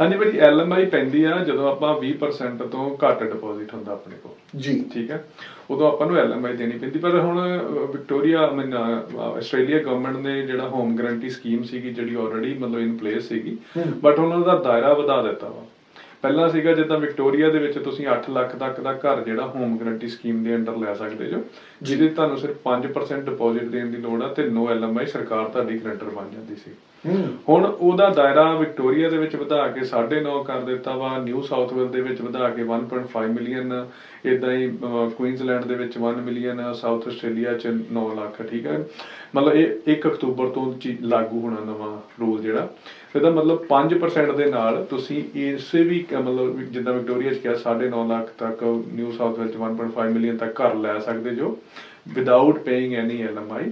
ਹਾਂਜੀ ਭਾਜੀ ਐਲਐਮਆਈ ਪੈਂਦੀ ਆ ਜਦੋਂ ਆਪਾਂ 20% ਤੋਂ ਘੱਟ ਡਿਪੋਜ਼ਿਟ ਹੁੰਦਾ ਆਪਣੇ ਕੋਲ। ਜੀ। ਠੀਕ ਹੈ। ਉਦੋਂ ਆਪਾਂ ਨੂੰ ਐਲਐਮਆਈ ਦੇਣੀ ਪੈਂਦੀ। ਪਰ ਹੁਣ ਵਿਕਟੋਰੀਆ ਅਹ, ਆਸਟ੍ਰੇਲੀਆ ਗਵਰਨਮੈਂਟ ਨੇ ਜਿਹੜਾ ਹੋਮ ਗਾਰੰਟੀ ਸਕੀਮ ਸੀਗੀ ਜਿਹੜੀ ਆਲਰੇਡੀ ਮਤਲਬ ਇਨ ਪਲੇਸ ਸੀਗੀ। ਬਟ ਉਹਨਾਂ ਦਾ ਦਾਇਰਾ ਵਧਾ ਦਿੱਤਾ ਵਾ। ਪਹਿਲਾਂ ਸੀਗਾ ਜਿੱਦਾਂ ਵਿਕਟੋਰੀਆ ਦੇ ਵਿੱਚ ਤੁਸੀਂ 8 ਲੱਖ ਤੱਕ ਦਾ ਘਰ ਜਿਹੜਾ ਹੋਮ ਗਾਰੰਟੀ ਸਕੀਮ ਦੇ ਅੰਡਰ ਲੈ ਸਕਦੇ ਜੋ ਜਿਹਦੇ ਤੁਹਾਨੂੰ ਸਿਰਫ 5% ਡਿਪੋਜ਼ਿਟ ਦੇਣ ਦੀ ਲੋੜ ਆ ਤੇ ਨੋ ਐਲਐਮਆਈ ਸਰਕਾਰ ਤੁਹਾਡੀ ਗਰੰਟਰ ਬਣ ਜਾਂਦੀ ਸੀ। ਹੁਣ ਉਹਦਾ ਦਾਇਰਾ ਵਿਕਟੋਰੀਆ ਦੇ ਵਿੱਚ ਵਧਾ ਕੇ 9.5 ਕਰ ਦਿੱਤਾ ਵਾ, ਨਿਊ ਸਾਊਥ ਦੇ ਵਿੱਚ ਵਧਾ ਕੇ 1.5 ਮਿਲੀਅਨ ਇਦਾਂ ਹੀ ਕੁਈਨਜ਼ਲੈਂਡ ਦੇ ਵਿੱਚ 1 ਮਿਲੀਅਨ ਸਾਊਥ ਆਸਟ੍ਰੇਲੀਆ ਚ 9 ਲੱਖ, ਠੀਕ ਹੈ ਮਤਲਬ ਇਹ 1 ਅਕਤੂਬਰ ਤੋਂ ਲਾਗੂ ਹੋਣਾ ਨਵਾਂ ਰੂਲ ਜਿਹੜਾ। ਇਹਦਾ ਮਤਲਬ 5% ਦੇ ਨਾਲ ਤੁਸੀਂ ਇਸੇ ਵੀ ਮਤਲਬ ਜਿੱਦਾਂ ਵਿਕਟੋਰੀਆ ਚ ਕਿਹਾ 9.5 ਲੱਖ ਤੱਕ ਨਿਊ ਸਾਊਥ ਵੇਲਸ 1.5 ਮਿਲੀਅਨ ਤੱਕ ਘਰ ਲੈ ਸਕਦੇ ਜੋ। Without paying any LMI.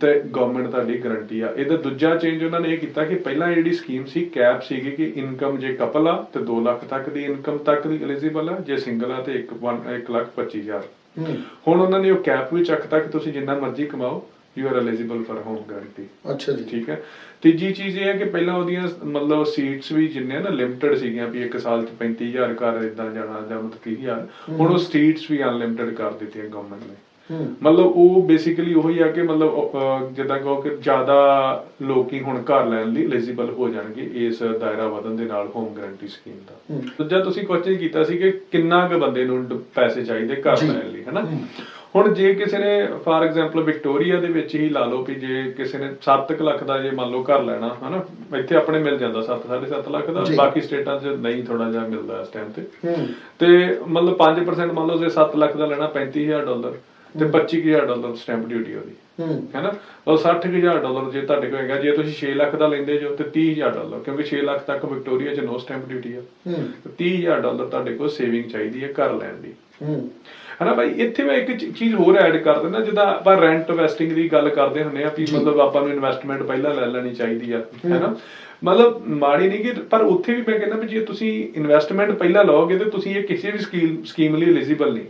ਤੇ ਗਵਰਨਮੈਂਟ ਤੁਹਾਡੀ ਗਾਰੰਟੀ ਆ। ਇਹਦਾ ਦੂਜਾ ਚੇਂਜ ਉਹਨਾਂ ਨੇ ਇਹ ਕੀਤਾ ਕਿ ਪਹਿਲਾਂ ਜਿਹੜੀ ਸਕੀਮ ਸੀ ਕੈਪ ਸੀਗੀ ਕਿ ਇਨਕਮ ਜੇ ਕਪਲ ਆ ਤੇ 2 ਲੱਖ ਤੱਕ ਦੀ ਇਨਕਮ ਤੱਕ ਦੀ ਐਲੀਜੀਬਲ ਆ ਜੇ ਸਿੰਗਲ ਆ ਤੇ 1 1 ਲੱਖ 25000 ਹੂੰ। ਹੁਣ ਉਹਨਾਂ ਨੇ ਉਹ ਕੈਪ ਵੀ ਚੱਕਤਾ ਕਿ ਤੁਸੀਂ ਜਿੰਨਾ ਮਰਜ਼ੀ ਕਮਾਓ you are eligible for home guarantee ਅੱਛਾ ਜੀ। ਠੀਕ ਹੈ? ਤੀਜੀ ਚੀਜ਼ ਇਹ ਹੈ ਕਿ ਪਹਿਲਾਂ ਉਹਦੀਆਂ ਮਤਲਬ ਸੀਟਸ ਵੀ ਜਿੰਨੇ ਨਾ ਲਿਮਟਿਡ ਸੀਗੀਆਂ ਵੀ ਇੱਕ ਸਾਲ ਚ 35000 ਘਰ ਇਦਾਂ ਜਾਣਾ ਜਾਂ ਮਤਲਬ 30000 ਹੁਣ ਉਹ ਸੀਟਸ ਵੀ ਅਨਲਿਮਟਿਡ ਕਰ ਦਿੱਤੀਆਂ ਗਵਰਨਮੈਂਟ ਨੇ। ਮਤਲਬ ਉਹ ਬੇਸਿਕਲੀ ਉਹੀ ਆ ਕਿ ਮਤਲਬ ਜਿੱਦਾਂ ਕਹੋ ਕਿ ਜ਼ਿਆਦਾ ਲੋਕੀ ਹੁਣ ਘਰ ਲੈਣ ਲਈ ਐਲੀਜੀਬਲ ਹੋ ਜਾਣਗੇ ਇਸ ਦਾਇਰਾ ਵਧਣ ਦੇ ਨਾਲ ਹੋਮ ਗਾਰੰਟੀ ਸਕੀਮ ਦਾ। ਦੂਜਾ ਤੁਸੀਂ ਕੁਐਸਚਨ ਕੀਤਾ ਸੀ ਕਿ ਕਿੰਨਾ ਕੁ ਬੰਦੇ ਨੂੰ ਪੈਸੇ ਚਾਹੀਦੇ ਘਰ। ਲੈਣ ਲਈ ਹਨਾ। ਹੁਣ ਜੇ ਕਿਸੇ ਨੇ ਫਾਰ ਐਗਜ਼ਾਮਪਲ ਵਿਕਟੋਰੀਆ ਦੇ ਵਿੱਚ ਹੀ ਲਾ ਲਓ ਵੀ ਜੇ ਕਿਸੇ ਨੇ 7 ਲੱਖ ਦਾ ਜੇ ਮੰਨ ਲਓ ਘਰ ਲੈਣਾ ਹਨਾ ਇੱਥੇ ਆਪਣੇ ਮਿਲ ਜਾਂਦਾ 7 7.5 ਲੱਖ ਦਾ। ਬਾਕੀ ਸਟੇਟਾਂ 'ਚ ਨਹੀਂ ਥੋੜਾ ਜਿਹਾ ਮਿਲਦਾ ਇਸ ਟਾਈਮ ਤੇ ਤੇ ਮਤਲਬ 5% ਮੰਨ ਲਓ ਜੇ 7 ਲੱਖ ਦਾ ਲੈਣਾ 35000 ਡਾਲਰ ਤੇ 25000 ਡਾਲਰ ਸਟੈਂਪ ਡਿਊਟੀ ਉਹਦੀ। ਹੂੰ। ਹੈਨਾ ਉਹ 60000 ਡਾਲਰ ਜੇ ਤੁਹਾਡੇ ਕੋਲ ਹੈਗਾ ਜੇ ਤੁਸੀਂ 6 ਲੱਖ ਦਾ ਲੈਂਦੇ ਜੋ ਤੇ 30000 ਡਾਲਰ ਕਿਉਂਕਿ 6 ਲੱਖ ਤੱਕ ਵਿਕਟੋਰੀਆ 'ਚ ਨੋ ਸਟੈਂਪ ਡਿਊਟੀ ਆ। ਹੂੰ। ਤੇ 30000 ਡਾਲਰ ਤੁਹਾਡੇ ਕੋਲ ਸੇਵਿੰਗ ਚਾਹੀਦੀ ਹੈ ਘਰ ਲੈਣ ਦੀ। ਹੂੰ। ਹਨਾ ਭਾਈ? ਇੱਥੇ ਮੈਂ ਇੱਕ ਚੀਜ਼ ਹੋਰ ਐਡ ਕਰ ਦਿੰਦਾ ਜਿੱਦਾਂ ਆਪਾਂ ਰੈਂਟ ਇਨਵੈਸਟਿੰਗ ਦੀ ਗੱਲ ਕਰਦੇ ਹੁੰਨੇ ਆ ਵੀ। ਮਤਲਬ ਆਪਾਂ ਨੂੰ ਇਨਵੈਸਟਮੈਂਟ ਪਹਿਲਾਂ ਲੈ ਲੈਣੀ ਚਾਹੀਦੀ ਆ ਹੈਨਾ ਮਤਲਬ ਮਾੜੀ ਨਹੀਂ ਕਿ ਪਰ ਉੱਥੇ ਵੀ ਮੈਂ ਕਹਿੰਦਾ ਵੀ ਜੇ ਤੁਸੀਂ ਇਨਵੈਸਟਮੈਂਟ ਪਹਿਲਾਂ ਲਓਗੇ ਤੇ ਤੁਸੀਂ ਇਹ ਕਿਸੇ ਵੀ ਸਕੀਮ ਸਕੀਮ ਲਈ ਐਲੀਜੀਬਲ ਨਹੀਂ।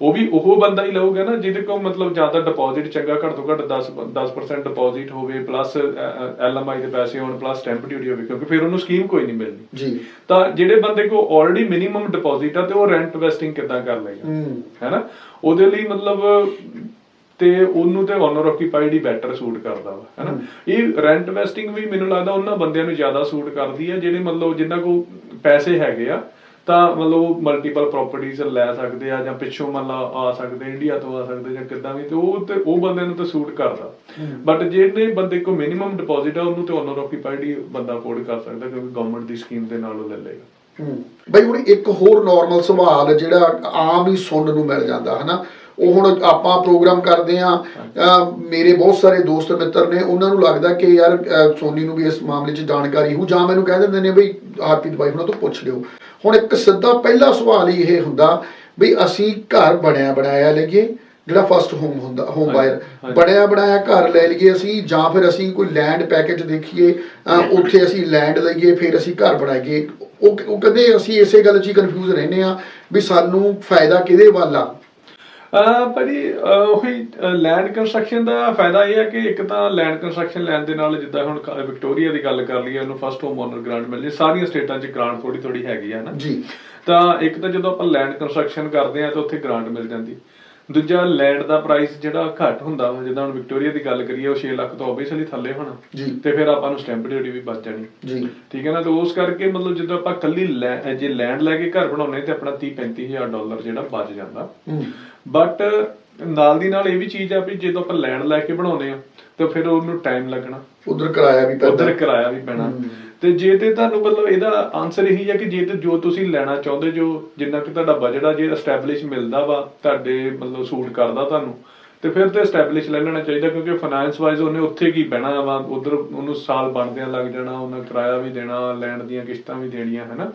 ਉਹ ਵੀ ਉਹ ਬੰਦਾ ਹੀ ਲਊਗਾ ਨਾ ਜਿਹਦੇ ਕੋਲ ਮਤਲਬ ਜ਼ਿਆਦਾ ਡਿਪੋਜ਼ਿਟ ਚੰਗਾ ਘੱਟ ਤੋਂ ਘੱਟ 10 10% ਡਿਪੋਜ਼ਿਟ ਹੋਵੇ ਪਲੱਸ ਐਲਐਮਆਈ ਦੇ ਪੈਸੇ ਹੋਣ ਪਲੱਸ ਸਟੈਂਪ ਡਿਊਟੀ ਹੋਵੇ ਕਿਉਂਕਿ ਫਿਰ ਉਹਨੂੰ ਸਕੀਮ ਕੋਈ ਨਹੀਂ ਮਿਲਣੀ ਜੀ। ਤਾਂ ਜਿਹੜੇ ਬੰਦੇ ਕੋਲ ਆਲਰੇਡੀ ਮਿਨੀਮਮ ਡਿਪੋਜ਼ਿਟ ਆ ਤੇ ਉਹ ਰੈਂਟ ਇਨਵੈਸਟਿੰਗ ਕਿੱਦਾਂ ਕਰ ਲਏਗਾ ਹੂੰ। ਹੈਨਾ ਉਹਦੇ ਲਈ ਮਤਲਬ ਤੇ ਉਹਨੂੰ ਤੇ ਓਨਰ ਆਕੂਪਾਈਡ ਹੀ ਬੈਟਰ ਸੂਟ ਕਰਦਾ ਵਾ ਹੈਨਾ ਇਹ ਰੈਂਟ ਇਨਵੈਸਟਿੰਗ ਵੀ ਮੈਨੂੰ ਲੱਗਦਾ ਉਹਨਾਂ ਬੰਦਿਆਂ ਨੂੰ ਜ਼ਿਆਦਾ ਸੂਟ ਕਰਦੀ ਆ ਜਿਹੜੇ ਮਤਲਬ ਜਿਨ੍ਹਾਂ ਕੋਲ ਪੈਸੇ ਹੈਗੇ ਆ ਤਾਂ ਮਤਲਬ ਉਹ ਮਲਟੀਪਲ ਪ੍ਰਾਪਰਟੀਆਂ ਲੈ ਸਕਦੇ ਆ ਜਾਂ ਪਿੱਛੋਂ ਮਤਲਬ ਆ ਸਕਦੇ ਇੰਡੀਆ ਤੋਂ ਆ ਸਕਦੇ ਜਾਂ ਕਿੱਦਾਂ ਵੀ ਤੇ ਉਹ ਤੇ ਉਹ ਬੰਦਿਆਂ ਨੂੰ ਤਾਂ ਸੂਟ ਕਰਦਾ। ਬਟ ਜਿਹੜੇ ਬੰਦੇ ਕੋਲ ਮਿਨੀਮਮ ਡਿਪੋਜ਼ਿਟ ਆ ਉਹਨੂੰ ਤੇ ਓਨਰ ਆਕੂਪਾਈਡ ਹੀ ਬੰਦਾ ਅਫੋਰਡ ਕਰ ਸਕਦਾ ਕਿਉਂਕਿ ਗਵਰਨਮੈਂਟ ਦੀ ਸਕੀਮ ਦੇ ਨਾਲ ਉਹ ਲੈ ਲਏਗਾ। ਹੂੰ। ਬਈ ਹੁਣ ਇੱਕ ਹੋਰ ਨਾਰਮਲ ਸਵਾਲ ਜਿਹੜਾ ਆਮ ਹੀ ਸੁਣਨ ਨੂੰ ਮਿਲ ਜਾਂਦਾ ਹਨਾ? ਉਹ ਹੁਣ ਆਪਾਂ ਪ੍ਰੋਗਰਾਮ ਕਰਦੇ ਆ ਮੇਰੇ ਬਹੁਤ ਸਾਰੇ ਦੋਸਤ ਮਿੱਤਰ ਨੇ ਉਹਨਾਂ ਨੂੰ ਲੱਗਦਾ ਕਿ ਯਾਰ ਸੋਨੀ ਨੂੰ ਵੀ ਇਸ ਮਾਮਲੇ 'ਚ ਜਾਣਕਾਰੀ ਹੋ ਜਾਂ ਮੈਨੂੰ ਕਹਿ ਦਿੰਦੇ ਨੇ ਬਈ ਹਰਪ੍ਰੀਤ ਬਾਈ ਉਹਨਾਂ ਤੋਂ ਪੁੱਛ ਲਿਓ। ਹੁਣ ਇੱਕ ਸਿੱਧਾ ਪਹਿਲਾ ਸਵਾਲ ਹੀ ਇਹ ਹੁੰਦਾ ਬਈ ਅਸੀਂ ਘਰ ਬਣਿਆ ਬਣਾਇਆ ਲਈਏ ਜਿਹੜਾ ਫਸਟ ਹੋਮ ਹੁੰਦਾ ਹੋਮ ਬਾਇਰ। ਬਣਿਆ ਬਣਾਇਆ ਘਰ ਲੈ ਲਈਏ ਅਸੀਂ ਜਾਂ ਫਿਰ ਅਸੀਂ ਕੋਈ ਲੈਂਡ ਪੈਕੇਜ ਦੇਖੀਏ ਉੱਥੇ ਅਸੀਂ ਲੈਂਡ ਲਈਏ ਫਿਰ ਅਸੀਂ ਘਰ ਬਣਾਈਏ। ਉਹ ਉਹ ਕਹਿੰਦੇ ਅਸੀਂ ਇਸੇ ਗੱਲ 'ਚ ਹੀ ਕਨਫਿਊਜ਼ ਰਹਿੰਦੇ ਆ ਵੀ ਸਾਨੂੰ ਫਾਇਦਾ ਕਿਹਦੇ ਵੱਲ ਆ? ਭਾਜੀ ਉਹੀ ਲੈਂਡ ਕੰਸਟਰਕਸ਼ਨ ਦਾ ਫਾਇਦਾ ਇਹ ਹੈ ਕਿ ਇੱਕ ਤਾਂ ਲੈਂਡ ਕੰਸਟਰਕਸ਼ਨ ਲੈਣ ਦੇ ਨਾਲ ਜਿੱਦਾਂ ਹੁਣ ਵਿਕਟੋਰੀਆ ਦੀ ਗੱਲ ਕਰ ਲਈਏ ਉਹਨੂੰ ਫਸਟ ਹੋਮ ਓਨਰ ਗ੍ਰਾਂਟ ਮਿਲ ਜੇ ਸਾਰੀਆਂ ਸਟੇਟਾਂ 'ਚ ਗ੍ਰਾਂਟ ਥੋੜੀ ਥੋੜੀ ਹੈਗੀ ਆ ਨਾ। ਜੀ। ਤਾਂ ਇੱਕ ਤਾਂ ਜਦੋਂ ਆਪਾਂ ਲੈਂਡ ਕੰਸਟਰਕਸ਼ਨ ਕਰਦੇ ਆ ਤਾਂ ਉੱਥੇ ਗ੍ਰਾਂਟ ਮਿਲ ਜਾਂਦੀ। ਦੂਜਾ ਲੈਂਡ ਦਾ ਪ੍ਰਾਈਸ ਜਿਹੜਾ ਘੱਟ ਹੁੰਦਾ ਵਾ ਜਿੱਦਾਂ ਹੁਣ ਵਿਕਟੋਰੀਆ ਦੀ ਗੱਲ ਕਰੀਏ ਉਹ 6 ਲੱਖ ਤੋਂ ਆਬਵੀਅਸਲੀ ਥੱਲੇ ਹੋਣਾ। ਤੇ ਫਿਰ ਆਪਾਂ ਨੂੰ ਸਟੈਂਪ ਡਿਊਟੀ ਵੀ ਬਚ ਜਾਣੀ। ਜੀ। ਠੀਕ ਹੈ ਨਾ ਤੇ ਉਸ ਕਰਕੇ ਮਤਲਬ ਜਦੋਂ ਆਪਾਂ ਕੱਲੀ ਲੈ- ਜੇ ਲੈਂਡ ਲੈ ਕੇ ਘਰ ਬਣਾਉਨੇ ਤੇ ਆਪਣਾ 30 35000 ਡਾਲਰ ਜਿਹੜਾ ਬਚ ਜਾਂਦਾ। ਬਟ ਨਾਲ ਦੀ ਨਾਲ ਇਹ ਵੀ ਚੀਜ਼ ਆ ਵੀ ਜਦੋਂ ਆਪਾਂ ਲੈਂਡ ਲੈ ਕੇ ਬਣਾਉਨੇ ਆ ਤੇ ਫਿਰ ਉਹਨੂੰ ਟਾਈਮ ਲੱਗਣਾ। ਉਧਰ ਕਿਰਾਇਆ ਵੀ ਉਧਰ ਪੈਂਦਾ ਕਿਰਾਇਆ ਵੀ ਪੈਣਾ। ਤੇ ਜੇ ਤੇ ਤੁਹਾਨੂੰ ਮਤਲਬ ਇਹਦਾ ਆਨਸਰ ਇਹੀ ਹੈ ਕਿ ਜੇ ਤੇ ਜੋ ਤੁਸੀਂ ਲੈਣਾ ਚਾਹੁੰਦੇ ਜੋ ਜਿੰਨਾ ਕਿ ਤੁਹਾਡਾ ਬਜਟ ਆ ਜੇ ਐਸਟੈਬਲਿਸ਼ ਮਿਲਦਾ ਵਾ ਤੁਹਾਡੇ ਮਤਲਬ ਸੂਟ ਕਰਦਾ ਤੁਹਾਨੂੰ ਤੇ ਫਿਰ ਤੇ ਐਸਟੈਬਲਿਸ਼ ਲੈ ਲੈਣਾ ਚਾਹੀਦਾ ਕਿਉਂਕਿ ਫਾਈਨਾਂਸ ਵਾਈਜ਼ ਉਹਨੇ ਉੱਥੇ ਕੀ ਬਹਿਣਾ ਵਾ ਉਧਰ ਉਹਨੂੰ ਸਾਲ ਬਣਦਿਆਂ ਲੱਗ ਜਾਣਾ ਉਹਨਾਂ ਕਿਰਾਇਆ ਵੀ ਦੇਣਾ ਲੈਂਡ ਦੀਆਂ ਕਿਸ਼ਤਾਂ ਵੀ ਦੇਣੀਆਂ ਹੈਨਾ?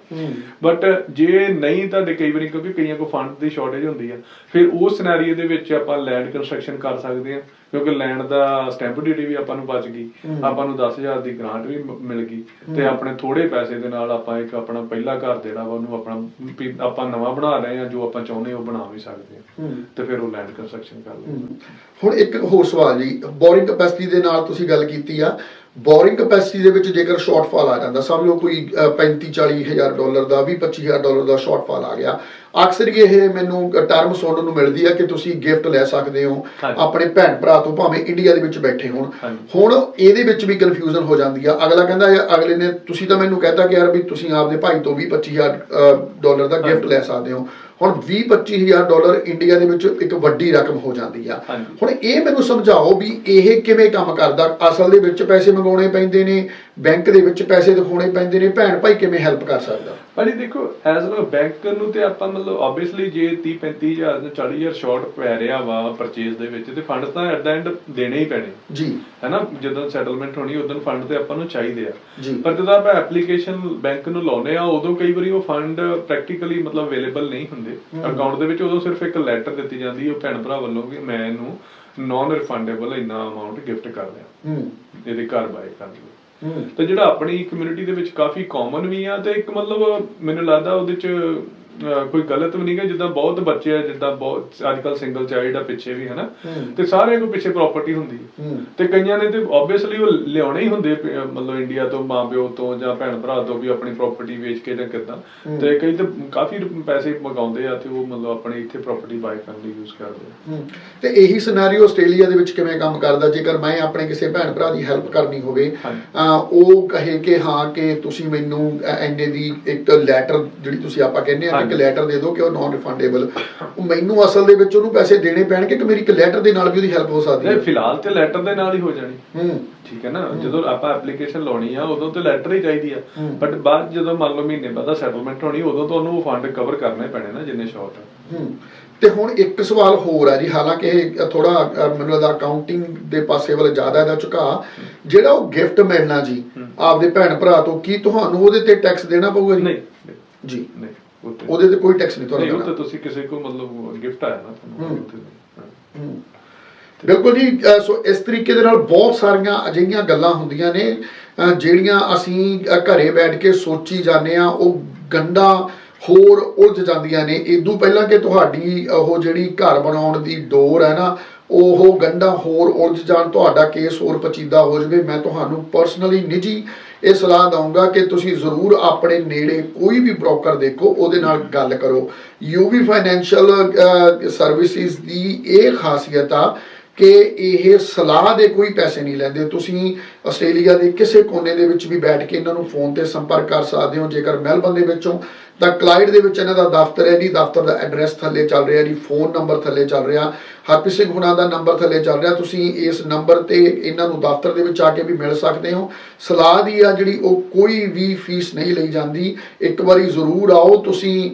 ਬਟ ਜੇ ਨਹੀਂ ਤੁਹਾਡੇ ਕਈ ਵਾਰੀ ਕਿਉਂਕਿ ਕਈਆਂ ਕੋ ਫੰਡ ਦੀ ਸ਼ਾਰਟੇਜ ਹੁੰਦੀ ਆ ਫਿਰ ਉਸ ਸਿਨੈਰੀਓ ਦੇ ਵਿੱਚ ਆਪਾਂ ਲੈਂਡ ਕੰਸਟਰਕਸ਼ਨ ਕਰ ਸਕਦੇ ਆ। ਕਿਉਂਕਿ ਲੈਂਡ ਦਾ ਸਟੈਂਪ ਡਿਊਟੀ ਵੀ ਆਪਾਂ ਨੂੰ ਬਚ ਗਈ। ਆਪਾਂ ਨੂੰ 10000 ਦੀ ਗ੍ਰਾਂਟ ਵੀ ਮਿਲ ਗਈ। ਤੇ ਆਪਣੇ ਥੋੜੇ ਪੈਸੇ ਦੇ ਨਾਲ ਆਪਾਂ ਇੱਕ ਆਪਣਾ ਪਹਿਲਾ ਘਰ ਜਿਹੜਾ ਵਾ ਉਹਨੂੰ ਆਪਣਾ ਵੀ ਆਪਾਂ ਨਵਾਂ ਬਣਾ ਰਹੇ ਆ ਜੋ ਆਪਾਂ ਚਾਹੁੰਦੇ ਉਹ ਬਣਾ ਵੀ ਸਕਦੇ ਆ ਤੇ ਫਿਰ ਉਹ ਲੈਂਡ ਕੰਸਟਰਕਸ਼ਨ ਕਰ ਲੈਂਦੇ। ਹੁਣ ਇੱਕ ਹੋਰ ਸਵਾਲ ਜੀ ਬੋਰਿੰਗ ਕਪੈਸਿਟੀ ਦੇ ਨਾਲ ਤੁਸੀਂ ਗੱਲ ਕੀਤੀ ਆ। ਬੋਰਿੰਗ ਕਪੈਸਿਟੀ ਦੇ ਵਿੱਚ ਜੇਕਰ ਸ਼ਾਰਟਫਾਲ ਆ ਜਾਂਦਾ ਸਮਝ ਲਓ ਕੋਈ 35 40 ਹਜ਼ਾਰ ਡਾਲਰ ਦਾ 20 25 ਹਜ਼ਾਰ ਡਾਲਰ ਦਾ ਸ਼ਾਰਟਫਾਲ ਆ ਗਿਆ ਅਕਸਰ ਹੀ ਇਹ ਮੈਨੂੰ ਟਰਮ ਸੁਣਨ ਨੂੰ ਮਿਲਦੀ ਆ ਕਿ ਤੁਸੀਂ ਗਿਫਟ ਲੈ ਸਕਦੇ ਹੋ। ਆਪਣੇ ਭੈਣ ਭਰਾ ਤੋਂ ਭਾਵੇਂ ਇੰਡੀਆ ਦੇ ਵਿੱਚ ਬੈਠੇ ਹੋਣ। ਹੁਣ ਇਹਦੇ ਵਿੱਚ ਵੀ ਕਨਫਿਊਜ਼ਨ ਹੋ ਜਾਂਦੀ ਆ। ਅਗਲਾ ਕਹਿੰਦਾ ਯਾਰ ਅਗਲੇ ਨੇ ਤੁਸੀਂ ਤਾਂ ਮੈਨੂੰ ਕਹਿੰਦਾ ਕਿ ਯਾਰ ਵੀ ਤੁਸੀਂ ਆਪਦੇ ਭਾਈ ਤੋਂ 20 25 ਹਜ਼ਾਰ ਡਾਲਰ ਦਾ ਗਿਫਟ ਲੈ ਸਕਦੇ ਹੋ। ਹੁਣ 20 25000 ਡਾਲਰ ਇੰਡੀਆ ਦੇ ਵਿੱਚ ਇੱਕ ਵੱਡੀ ਰਕਮ ਹੋ ਜਾਂਦੀ ਆ। ਹੁਣ ਇਹ ਮੈਨੂੰ ਸਮਝਾਓ ਵੀ ਇਹ ਕਿਵੇਂ ਕੰਮ ਕਰਦਾ? ਅਸਲ ਦੇ ਵਿੱਚ ਪੈਸੇ ਮੰਗਾਉਣੇ ਪੈਂਦੇ ਨੇ ਬੈਂਕ ਦੇ ਵਿੱਚ ਪੈਸੇ ਦਿਖਾਉਣੇ ਪੈਂਦੇ ਨੇ। ਭੈਣ ਭਾਈ ਕਿਵੇਂ ਹੈਲਪ ਕਰ ਸਕਦਾ? ਭਾਜੀ ਦੇਖੋ ਐਜ਼ ਅ ਬੈਂਕ ਨੂੰ ਤੇ ਆਪਾਂ ਮਤਲਬ ਆਬਵੀਅਸਲੀ ਜੇ 30 35000 ਜਾਂ 40000 ਸ਼ਾਰਟ ਪੈ ਰਿਹਾ ਵਾ ਪਰਚੇਸ ਦੇ ਵਿੱਚ ਤੇ ਫੰਡਸ ਤਾਂ ਐਟ ਦਾ ਐਂਡ ਦੇਣੇ ਹੀ ਪੈਣੇ। ਜੀ। ਹੈਨਾ? ਜਦੋਂ ਸੈਟਲਮੈਂਟ ਹੋਣੀ ਉਦੋਂ ਫੰਡ ਤੇ ਆਪਾਂ ਨੂੰ ਚਾਹੀਦੇ ਆ। ਪਰ ਜਦੋਂ ਆਪਾਂ ਐਪਲੀਕੇਸ਼ਨ ਬੈਂਕ ਨੂੰ ਲਾਉਨੇ ਆ ਉਦੋਂ ਕਈ ਵਾਰੀ ਉਹ ਫੰਡ ਪ੍ਰੈਕਟੀਕਲੀ ਮਤਲਬ ਅਵੇਲੇਬਲ ਨਹੀਂ ਹੁੰਦੇ। ਅਕਾਊਂਟ ਦੇ ਵਿੱਚ ਉਦੋਂ ਸਿਰਫ ਇੱਕ ਲੈਟਰ ਦਿੱਤੀ ਜਾਂਦੀ ਹੈ ਉਹ ਭੈਣ ਭਰਾ ਵੱਲੋਂ ਕਿ ਮੈਂ ਇਹਨੂੰ ਨਾਨ ਰਿਫੰਡੇਬਲ ਇੰਨਾ ਅਮਾਉਂਟ ਗਿਫਟ ਕਰ ਹੂੰ। ਇਹਦੇ ਘਰ ਬਾਏ ਕਰ ਲਈ ਹੂੰ ਤੇ ਜਿਹੜਾ ਆਪਣੀ ਕਮਿਊਨਿਟੀ ਦੇ ਵਿੱਚ ਕਾਫੀ ਕਾਮਨ ਵੀ ਆ ਤੇ ਇੱਕ ਮਤਲਬ ਮੈਨੂੰ ਲੱਗਦਾ ਉਹਦੇ ਚ ਕੋਈ ਗਲਤ ਵੀ ਨਹੀਂਗਾ ਜਿੱਦਾਂ ਬਹੁਤ ਬੱਚੇ ਆ ਜਿੱਦਾਂ ਬਹੁਤ ਅੱਜਕੱਲ ਸਿੰਗਲ ਚਾਈਲਡ ਆ ਪਿੱਛੇ ਵੀ ਹਨਾ। ਤੇ ਸਾਰਿਆਂ ਕੋਲ ਪਿੱਛੇ ਪ੍ਰਾਪਰਟੀ ਹੁੰਦੀ ਤੇ ਕਈਆਂ ਨੇ ਤੇ ਆਬਵੀਅਸਲੀ ਉਹ ਲਿਆਉਣੇ ਹੀ ਹੁੰਦੇ ਮਤਲਬ ਇੰਡੀਆ ਤੋਂ ਮਾਪਿਓ ਤੋਂ ਜਾਂ ਭੈਣ ਭਰਾ ਤੋਂ ਵੀ ਆਪਣੀ ਪ੍ਰਾਪਰਟੀ ਵੇਚ ਕੇ ਜਾਂ ਕਿੱਦਾਂ। ਤੇ ਕਈ ਤਾਂ ਕਾਫੀ ਪੈਸੇ ਮਗਾਉਂਦੇ ਆ ਤੇ ਉਹ ਮਤਲਬ ਆਪਣੇ ਇੱਥੇ ਪ੍ਰਾਪਰਟੀ ਬਾਏ ਕਰਨ ਲਈ ਯੂਜ਼ ਕਰਦੇ ਆ। ਤੇ ਇਹੀ ਸਿਨੈਰੀਓ ਆਸਟ੍ਰੇਲੀਆ ਦੇ ਵਿੱਚ ਕਿਵੇਂ ਕੰਮ ਕਰਦਾ ਜੇਕਰ ਮੈਂ ਆਪਣੇ ਕਿਸੇ ਭੈਣ ਭਰਾ ਦੀ ਹੈਲਪ ਕਰਨੀ ਹੋਵੇ ਉਹ ਕਹੇ ਕਿ ਹਾਂ ਕਿ ਤੁਸੀਂ ਮੈਨੂੰ ਐਨੇ ਦੀ ਇੱਕ ਲੈਟਰ ਜਿਹੜੀ ਤੁਸੀਂ ਆਪਾਂ ਕਹਿੰਦੇ ਆ ਕਿ ਇੱਕ। ਲੈਟਰ ਦੇ ਦਿਓ ਕਿ ਉਹ ਨਾਨ ਰਿਫੰਡੇਬਲ ਉਹ ਮੈਨੂੰ ਅਸਲ ਦੇ ਵਿੱਚ ਉਹਨੂੰ ਪੈਸੇ ਦੇਣੇ ਪੈਣਗੇ ਕਿ ਮੇਰੀ ਇੱਕ ਲੈਟਰ ਦੇ ਨਾਲ ਵੀ ਉਹਦੀ ਹੈਲਪ ਹੋ ਸਕਦੀ ਹੈ? ਫਿਲਹਾਲ ਤੇ ਲੈਟਰ ਦੇ ਨਾਲ ਹੀ ਹੋ ਜਾਣੀ। ਹੂੰ। ਠੀਕ ਹੈ ਨਾ? ਜਦੋਂ ਆਪਾਂ ਐਪਲੀਕੇਸ਼ਨ ਲਾਉਣੀ ਆ ਉਦੋਂ ਤੇ ਲੈਟਰ ਹੀ ਚਾਹੀਦੀ ਆ। ਹੂੰ। ਬਟ ਬਾਅਦ ਜਦੋਂ ਮੰਨ ਲਓ ਮਹੀਨੇ ਬਾਅਦ ਸੈਟਲਮੈਂਟ ਹੋਣੀ ਉਦੋਂ ਤੁਹਾਨੂੰ ਉਹ ਫੰਡ ਕਵਰ ਕਰਨੇ ਪੈਣੇ ਨਾ ਜਿੰਨੇ ਸ਼ਾਰਟ ਆ। ਹਮ, ਤੇ ਹੁਣ ਇੱਕ ਸਵਾਲ ਹੋਰ ਹੈ ਜੀ ਹਾਲਾਂਕਿ ਇਹ ਥੋੜਾ ਮੈਨੂੰ ਲੱਗਦਾ ਅਕਾਊਂਟਿੰਗ ਦੇ ਪਾਸੇ ਵੱਲ ਜ਼ਿਆਦਾ ਇਹਦਾ ਝੁਕਾ ਜਿਹੜਾ ਉਹ ਗਿਫਟ ਮਿਲਣਾ ਜੀ ਆਪਦੇ ਭੈਣ ਭਰਾ ਤੋਂ ਕੀ ਤੁਹਾਨੂੰ ਉਹਦੇ ਤੇ ਟੈਕਸ ਦੇਣਾ ਪਊਗਾ ਜੀ? ਨਹੀਂ। ਜੀ। ਨਹੀਂ। ਉਹਦੇ ਤੇ ਕੋਈ ਟੈਕਸ ਨਹੀਂ ਨਹੀਂ ਉਹ ਤੁਹਾਨੂੰ ਤਾਂ ਤੁਸੀਂ ਕਿਸੇ ਕੋ ਮਤਲਬ ਗਿਫਟ ਆਇਆ ਨਾ ਤੁਹਾਨੂੰ ਹੂੰ। ਹਾਂ। ਬਿਲਕੁਲ ਜੀ ਸੋ ਇਸ ਤਰੀਕੇ ਦੇ ਨਾਲ ਬਹੁਤ ਸਾਰੀਆਂ ਅਜਿਹੀਆਂ ਗੱਲਾਂ ਹੁੰਦੀਆਂ ਨੇ ਜਿਹੜੀਆਂ ਅਸੀਂ ਘਰੇ ਬੈਠ ਕੇ ਸੋਚੀ ਜਾਂਦੇ ਆ ਉਹ ਗੰਡਾ ਹੋਰ ਉਲਝ ਜਾਂਦੀਆਂ ਨੇ। ਇਦੋਂ ਪਹਿਲਾਂ ਕਿ ਤੁਹਾਡੀ ਉਹ ਜਿਹੜੀ ਘਰ ਬਣਾਉਣ ਦੀ ਡੋਰ ਹੈ ਨਾ ਉਹ ਗੰਡਾ ਹੋਰ ਉਲਝ ਜਾਣ ਤੁਹਾਡਾ ਕੇਸ ਹੋਰ ਪਚੀਦਾ ਹੋ ਜਾਵੇ। ਮੈਂ ਤੁਹਾਨੂੰ ਪਰਸਨਲੀ ਨਿੱਜੀ ਇਹ ਸਲਾਹ ਦਊਂਗਾ ਕਿ ਤੁਸੀਂ ਜ਼ਰੂਰ ਆਪਣੇ ਨੇੜੇ ਕੋਈ ਵੀ ਬ੍ਰੋਕਰ ਦੇਖੋ, ਉਹਦੇ ਨਾਲ ਗੱਲ ਕਰੋ। ਯੂਵੀ ਫਾਈਨੈਂਸ਼ੀਅਲ ਸਰਵਿਸਿਜ਼ ਦੀ ਇਹ ਖਾਸੀਅਤ ਆ ਕਿ ਇਹ ਸਲਾਹ ਦੇ ਕੋਈ ਪੈਸੇ ਨਹੀਂ ਲੈਂਦੇ। ਤੁਸੀਂ ਆਸਟ੍ਰੇਲੀਆ ਦੇ ਕਿਸੇ ਕੋਨੇ ਦੇ ਵਿੱਚ ਵੀ ਬੈਠ ਕੇ ਇਹਨਾਂ ਨੂੰ ਫੋਨ ਤੇ ਸੰਪਰਕ ਕਰ ਸਕਦੇ ਹੋ, ਜੇਕਰ ਮੈਲਬਨ ਦੇ ਵਿੱਚੋਂ। ਤਾਂ ਕਲਾਈਡ ਦੇ ਵਿੱਚ ਇਹਨਾਂ ਦਾ ਦਫ਼ਤਰ ਹੈ ਜੀ ਦਫ਼ਤਰ ਦਾ ਐਡਰੈਸ ਥੱਲੇ ਚੱਲ ਰਿਹਾ ਜੀ ਫੋਨ ਨੰਬਰ ਥੱਲੇ ਚੱਲ ਰਿਹਾ। ਹਰਪ੍ਰੀਤ ਸਿੰਘ ਹੁਣਾਂ ਦਾ ਨੰਬਰ ਥੱਲੇ ਚੱਲ ਰਿਹਾ। ਤੁਸੀਂ ਇਸ ਨੰਬਰ ਤੇ ਇਹਨਾਂ ਨੂੰ ਦਫ਼ਤਰ ਦੇ ਵਿੱਚ ਆ ਕੇ ਵੀ ਮਿਲ ਸਕਦੇ ਹੋ। ਸਲਾਹ ਦੀ ਆ ਜਿਹੜੀ ਉਹ ਕੋਈ ਵੀ ਫੀਸ ਨਹੀਂ ਲਈ ਜਾਂਦੀ। ਇੱਕ ਵਾਰੀ ਜ਼ਰੂਰ ਆਓ ਤੁਸੀਂ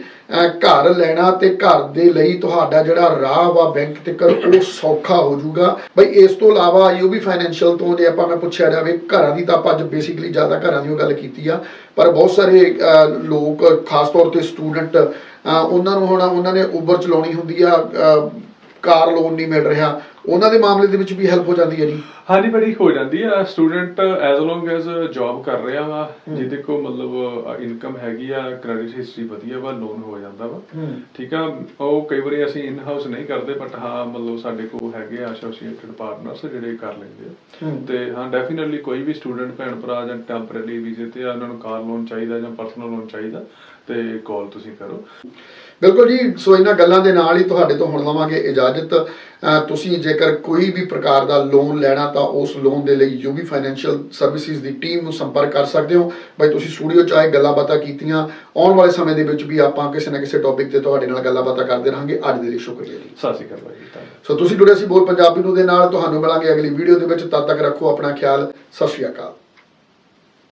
ਘਰ ਲੈਣਾ ਤੇ ਘਰ ਦੇ ਲਈ ਤੁਹਾਡਾ ਜਿਹੜਾ ਰਾਹ ਵਾ ਬੈਂਕ ਤੱਕ ਉਹ ਸੌਖਾ ਹੋ ਜਾਊਗਾ। ਬਈ ਇਸ ਤੋਂ ਇਲਾਵਾ ਯੂਬੀ ਫਾਈਨੈਂਸ਼ੀਅਲ ਤੋਂ ਜੇ ਆਪਾਂ ਮੈਂ ਪੁੱਛਿਆ ਜਾਵੇ ਘਰਾਂ ਦੀ ਤਾਂ ਆਪਾਂ ਅੱਜ ਬੇਸਿਕਲੀ ਜ਼ਿਆਦਾ ਘਰਾਂ ਦੀ ਉਹ ਗੱਲ ਕੀਤੀ ਆ। ਪਰ ਬਹੁਤ ਸਾਰੇ ਅਹ, ਲੋਕ ਖਾਸ ਤੌਰ ਤੇ ਸਟੂਡੈਂਟ ਉਹਨਾਂ ਨੂੰ ਹੁਣ ਉਹਨਾਂ ਨੇ ਉਬਰ ਚਲਾਉਣੀ ਹੁੰਦੀ ਆ ਕਾਰ ਲੋਨ ਨਹੀਂ ਮਿਲ ਰਿਹਾ। ਉਹਨਾਂ ਦੇ ਮਾਮਲੇ ਦੇ ਵਿੱਚ ਵੀ ਹੈਲਪ ਹੋ ਜਾਂਦੀ ਹੈ ਜੀ? ਹਾਂਜੀ ਬੜੀ ਹੋ ਜਾਂਦੀ ਆ। Student as long as job ਕਰ ਰਿਹਾ ਵਾ ਜਿਹਦੇ ਕੋ ਮਤਲਬ ਇਨਕਮ ਹੈਗੀ ਆ ਕ੍ਰੈਡਿਟ ਹਿਸਟਰੀ ਵਧੀਆ ਵਾ ਲੋਨ ਹੋ ਜਾਂਦਾ ਵਾ। ਠੀਕ ਆ? ਉਹ ਕਈ ਵਾਰੀ ਅਸੀਂ ਇਨ ਹਾਊਸ ਨਹੀਂ ਕਰਦੇ ਬਟ ਹਾਂ ਮਤਲਬ ਸਾਡੇ ਕੋਲ ਹੈਗੇ ਆ ਐਸੋਸੀਏਟਡ ਪਾਰਟਨਰਸ ਜਿਹੜੇ ਕਰ ਲੈਂਦੇ ਆ। ਤੇ ਹਾਂ ਡੈਫੀਨਿਟਲੀ ਕੋਈ ਵੀ ਸਟੂਡੈਂਟ ਭੈਣ ਭਰਾ ਜਾਂ ਟੈਂਪਰੇਰੀ ਵੀਜ਼ੇ ਤੇ ਆ ਉਹਨਾਂ ਨੂੰ ਕਾਰ ਲੋਨ ਚਾਹੀਦਾ ਜਾਂ ਪਰਸਨਲ ਲੋਨ ਚਾਹੀਦਾ ਤੇ ਕਾਲ ਤੁਸੀਂ ਕਰੋ। ਬਿਲਕੁਲ ਜੀ ਸੋ ਇਹਨਾਂ ਗੱਲਾਂ ਦੇ ਨਾਲ ਹੀ ਤੁਹਾਡੇ ਤੋਂ ਹੁਣ ਲਵਾਂਗੇ ਇਜਾਜ਼ਤ। ਤੁਸੀਂ ਜੇਕਰ ਕੋਈ ਵੀ ਪ੍ਰਕਾਰ ਦਾ ਲੋਨ ਲੈਣਾ ਤਾਂ ਉਸ ਲੋਨ ਦੇ ਲਈ ਯੂਬੀ ਫਾਈਨੈਂਸ਼ੀਅਲ ਸਰਵਿਸਿਜ਼ ਦੀ ਟੀਮ ਨੂੰ ਸੰਪਰਕ ਕਰ ਸਕਦੇ ਹੋ। ਬਈ ਤੁਸੀਂ ਸਟੂਡੀਓ ਚ ਆਏ ਗੱਲਾਂ ਬਾਤਾਂ ਕੀਤੀਆਂ ਆਉਣ ਵਾਲੇ ਸਮੇਂ ਦੇ ਵਿੱਚ ਵੀ ਆਪਾਂ ਕਿਸੇ ਨਾ ਕਿਸੇ ਟੌਪਿਕ ਤੇ ਤੁਹਾਡੇ ਨਾਲ ਗੱਲਾਂ ਬਾਤਾਂ ਕਰਦੇ ਰਹਾਂਗੇ। ਅੱਜ ਦੇ ਲਈ ਸ਼ੁਕਰੀਆ ਜੀ। ਸਤਿ ਸ਼੍ਰੀ ਅਕਾਲ ਧੰਨਵਾਦ। ਸੋ ਤੁਸੀਂ ਜੁੜੇ ਸੀ ਬੋਲ ਪੰਜਾਬੀ ਨੂੰ ਦੇ ਨਾਲ ਤੁਹਾਨੂੰ ਮਿਲਾਂਗੇ ਅਗਲੀ ਵੀਡੀਓ ਦੇ ਵਿੱਚ। ਤਦ ਤੱਕ ਰੱਖੋ ਆਪਣਾ ਖਿਆਲ। ਸਤਿ ਸ਼੍ਰੀ ਅਕਾਲ।